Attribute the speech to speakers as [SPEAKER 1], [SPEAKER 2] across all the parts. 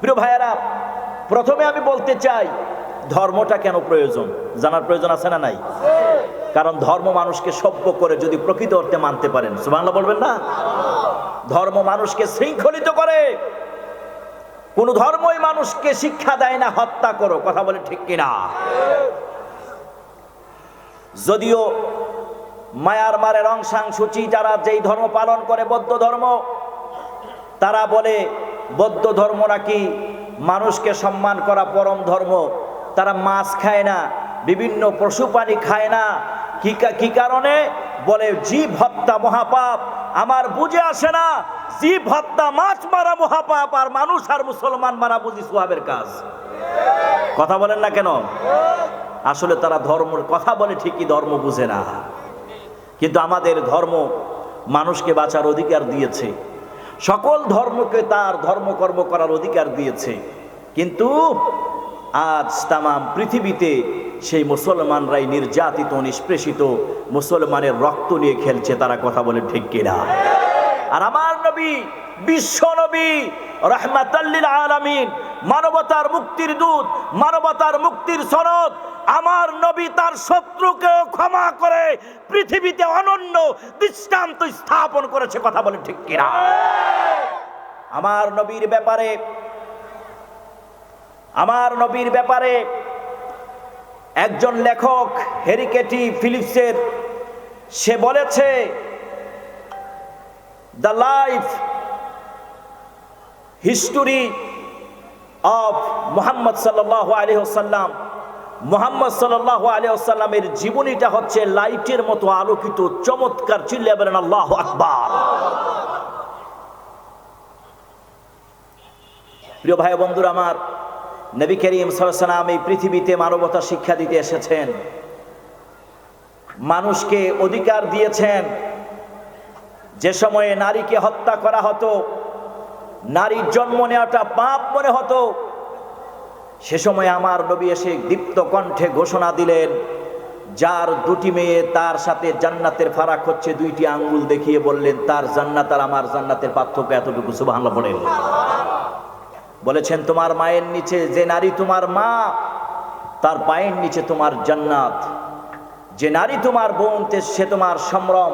[SPEAKER 1] প্রিয় ভাইয়েরা, প্রথমে আমি বলতে চাই, ধর্মটা কেন প্রয়োজন? জানার প্রয়োজন আছে না নাই? কারণ ধর্ম মানুষকে সভ্য করে যদি প্রকৃত অর্থে মানতে পারেন। সুবাংলা বলবেন না? ধর্ম মানুষকে শৃঙ্খলিত করে। কোন ধর্মই মানুষকে শিক্ষা দেয় না, হত্যা করো। কথা বলে ঠিক কিনা? যদিও মায়ার মারের অংশাংসূচি যারা যেই ধর্ম পালন করে, বৌদ্ধ ধর্ম, তারা বলে বৌদ্ধ ধর্ম নাকি মানুষকে সম্মান করা পরম ধর্ম? তারা মাছ খায় না, বিভিন্ন পশু প্রাণী খায় না। কি কারণে? বলে, জীব হত্যা মহাপাপ, আমার বুঝে আসে না। জীব হত্যা মাছ মারা মহাপাপ, আর মানুষ আর মুসলমান মারা বুঝি সোহাবের কাজ। কথা বলেন না কেন? আসলে তারা ধর্মের কথা বলে ঠিকই ধর্ম বুঝে না। কিন্তু আমাদের ধর্ম মানুষকে বাঁচার অধিকার দিয়েছে। সকল ধর্মকে তার ধর্মকর্ম করার অধিকার দিয়েছে। কিন্তু আজ তামাম পৃথিবীতে সেই মুসলমানরাই নির্যাতিত, নিষ্পেষিত মুসলমানের রক্ত নিয়ে খেলছে, তারা কথা বলে ঠিক কিনা? আর আমার নবী, বিশ্ব নবী, রহমাতাল্লিল আলামিন, মানবতার মুক্তির দূত, মানবতার মুক্তির সনদ, আমার নবী তার শত্রুকেও ক্ষমা করে পৃথিবীতে অনন্য দৃষ্টান্ত স্থাপন করেছে, কথা বলে ঠিক কিনা? আমার নবীর ব্যাপারে, আমার নবীর ব্যাপারে একজন লেখক, হেরিকেটি ফিলিপসের, সে বলেছে the life history of Muhammad সাল্লাহ আলী সাল্লাম মোহাম্মদ সাল্লাহ আলী সাল্লামের জীবনীটা হচ্ছে লাইটের মতো আলোকিত, চমৎকার চিল্লে বলেন আল্লাহ আকবার। প্রিয় ভাই বন্ধুরা আমার, নবী করিম সাল্লাম এই পৃথিবীতে মানবতা শিক্ষা দিতে এসেছেন। মানুষকে অধিকার দিয়েছেন। যে সময়ে নারীকে হত্যা করা হতো, নারীর জন্ম নেওয়াটা পাপ মনে হতো, সে সময় আমার নবী এসে দীপ্ত কণ্ঠে ঘোষণা দিলেন, যার দুটি মেয়ে তার সাথে জান্নাতের ফারাক হচ্ছে, দুইটি আঙ্গুল দেখিয়ে বললেন, তার জান্নাত আর আমার জান্নাতের পার্থক্য এতটুকু, সুবহানাল্লাহ বলেন বলেছেন, তোমার মায়ের নিচে যে নারী তোমার মা, তার পায়ের নিচে তোমার জান্নাত। যে নারী তোমার বোনতে, সে তোমার সম্ভ্রম।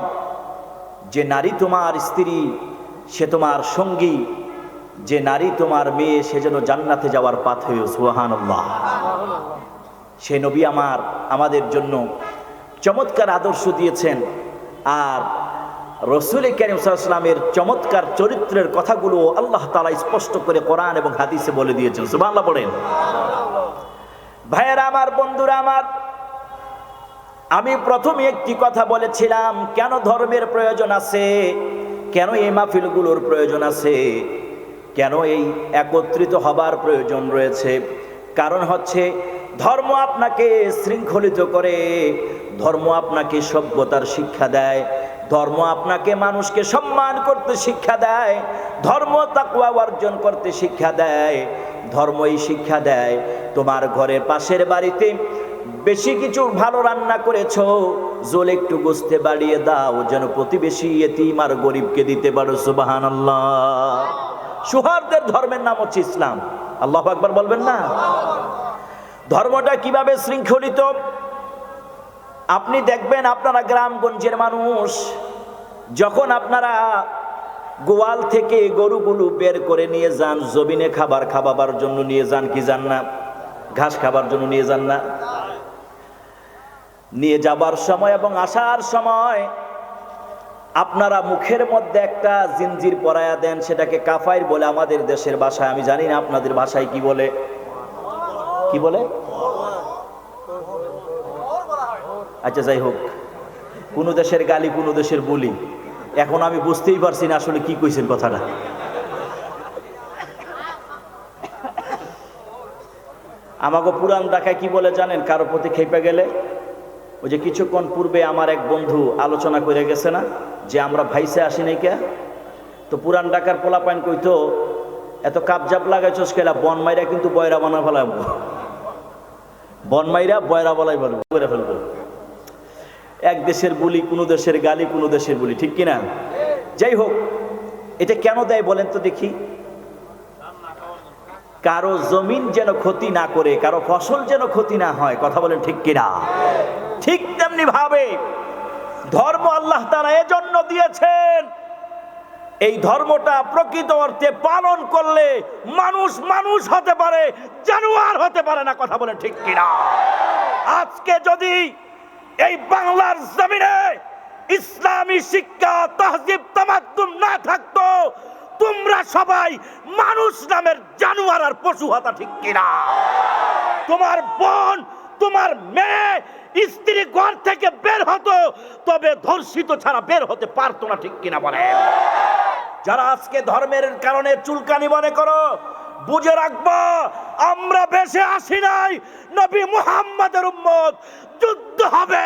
[SPEAKER 1] যে নারী তোমার স্ত্রী, সে তোমার সঙ্গী, যে নারী তোমার মেয়ে, সে যেন জান্নাতে যাওয়ার পাথ হয়ে সুহানুল্লাহ সে নবী আমার, আমাদের জন্য চমৎকার আদর্শ দিয়েছেন। আর রসুল করিম চমৎকার চরিত্রের কথাগুলো আল্লাহ তালা স্পষ্ট করে কোরআন এবং হাদিসে বলে দিয়েছেন। সুবাংলা পড়েন ভাইয়েরা আমার, বন্ধুরা আমার আমি প্রথমে একটি কথা বলেছিলাম, কেন ধর্মের প্রয়োজন আছে? কেন এই মাহফিলগুলোর প্রয়োজন আছে? কেন এই একত্রিত হবার প্রয়োজন রয়েছে? কারণ হচ্ছে, ধর্ম আপনাকে শৃঙ্খলিত করে, ধর্ম আপনাকে সভ্যতার শিক্ষা দেয়, ধর্ম আপনাকে মানুষকে সম্মান করতে শিক্ষা দেয়, ধর্ম তাকুয়া অর্জন করতে শিক্ষা দেয়, ধর্মই শিক্ষা দেয়। তোমার ঘরের পাশের বাড়িতে বেশি কিছু ভালো রান্না করেছ? জোল একটু গোস্তে বাড়িয়ে দাও, যেন প্রতিবেশী এতিম আর গরিবকে দিতে পারো সুবাহান আল্লাহ সুহারদের ধর্মের নাম হচ্ছে ইসলাম। আল্লাহ আকবার বলবেন না? ধর্মটা কীভাবে শৃঙ্খলিত? আপনি দেখবেন আপনারা গ্রামগঞ্জের মানুষ, যখন আপনারা গোয়াল থেকে গরুগুলো বের করে নিয়ে যান, জমিনে খাবার খাবার জন্য নিয়ে যান, কি যান না? ঘাস খাবার জন্য নিয়ে যান না? নিয়ে যাবার সময় এবং আসার সময় আপনারা মুখের মধ্যে একটা জিনজির পরায়া দেন, সেটাকে কাফাইর বলে আমাদের দেশের ভাষায়। আমি জানি না আপনাদের ভাষায় কি বলে। কি বলে? আচ্ছা যাই হোক। কোন দেশের গালি, কোন দেশের বলি। এখন আমি বুঝতেই পারছি না আসলে কি কইছেন কথাটা। আমাকে পুরান ঢাকায় কি বলে জানেন? কারও প্রতি খেপে গেলে ওই যে কিছুক্ষণ পূর্বে আমার এক বন্ধু আলোচনা করে গেছে না, যে আমরা ভাইসে আসি নাই কে? তো পুরান ডাকার পোলা পাইন কইতো, এত কাপজাপ লাগাইছস কেলা, বন মাইরা কিন্তু বয়রা বানা ফেলাবো বন মাইরা বয়রা বলাই বলব করে ফেলব। এক দেশের বলি, কোনো দেশের গালি, কোনো দেশের বলি, ঠিক কিনা? যাই হোক, এটা কেন দেয় বলেন তো দেখি। কারও জমিন যেন ক্ষতি না করে, কারও ফসল যেন ক্ষতি না হয়, কথা বলেন ঠিক কিনা? ঠিক তেমনি ভাবে ধর্ম আল্লাহ তারা এজন্য দিয়েছেন। এই ধর্মটা প্রকৃত অর্থে পালন করলে মানুষ মানুষ হতে পারে, জানোয়ার হতে পারে না, কথা বলেন ঠিক কিনা? আজকে যদি এই বাংলার জমিনে ইসলামী শিক্ষা, তহজিব তামাদ্দুম না থাকতো তোমরা সবাই মানুষ নামের জানোয়ার আর পশু হতা ঠিক কিনা? তোমার বোন, তোমার মেয়ে স্ত্রী ঘর থেকে বের হতো, তবে ধর্ষিত ছাড়া বের হতে পারতো না ঠিক কিনা বলে। যারা আজকে ধর্মের কারণে চুলকানি মনে করো, বুঝে রাখব, আমরা বেশে আসি নাই। নবী মুহাম্মাদের উম্মত, যুদ্ধ হবে,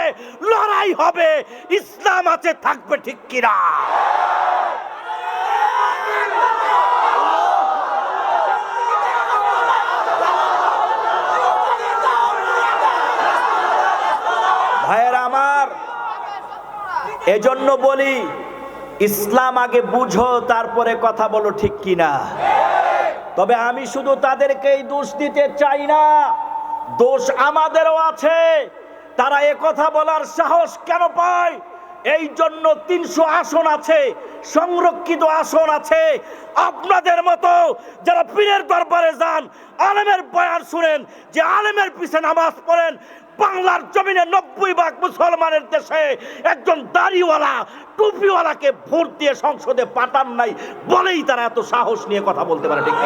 [SPEAKER 1] লড়াই হবে, ইসলাম আছে, থাকবে ঠিক কিনা ভাইয়েরা আমার এজন্য বলি, ইসলাম আগে বুঝো, তারপরে কথা বলো, ঠিক কিনা? তবে আমি শুধু তাদেরকেই দোষ দিতে চাই না। দোষ আমাদেরও আছে। তারা এ কথা বলার সাহস কেন পায়? এই জন্য তিনশো আসন আছে, সংরক্ষিত আসন আছে। আপনাদের মতো যারা পীরের দরবারে যান, আলেমের বয়ান শুনেন, যে আলেমের পিছে নামাজ পড়েন, বাংলার জমিনে নব্বই ভাগ মুসলমানের দেশে একজন দাড়িওয়ালা, টুপিওয়ালাকে ভোট দিয়ে সংসদে পাঠান নাই বলেই তারা এত সাহস নিয়ে কথা বলতে পারে, ঠিক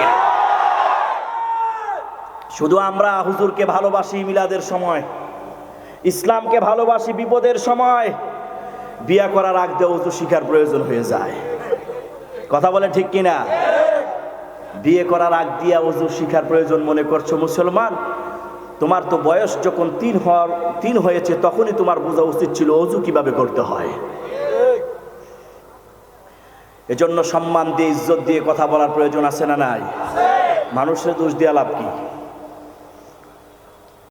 [SPEAKER 1] শুধু আমরা হুজুরকে ভালোবাসি মিলাদের সময়, ইসলামকে ভালোবাসি বিপদের সময়। বিয়া করার আগ দিয়ে উঁচু শিখার প্রয়োজন হয়ে যায়। কথা বলে ঠিক কিনা? বিয়ে করার আগ দিয়া অজু শিখার প্রয়োজন মনে করছ মুসলমান? তোমার তো বয়স যখন তিন হওয়ার, তিন হয়েছে, তখনই তোমার বোঝা উচিত ছিল অজু কীভাবে করতে হয়। এজন্য সম্মান দিয়ে, ইজ্জত দিয়ে কথা বলার প্রয়োজন আছে না নাই? মানুষের দোষ দিয়ে লাভ কি?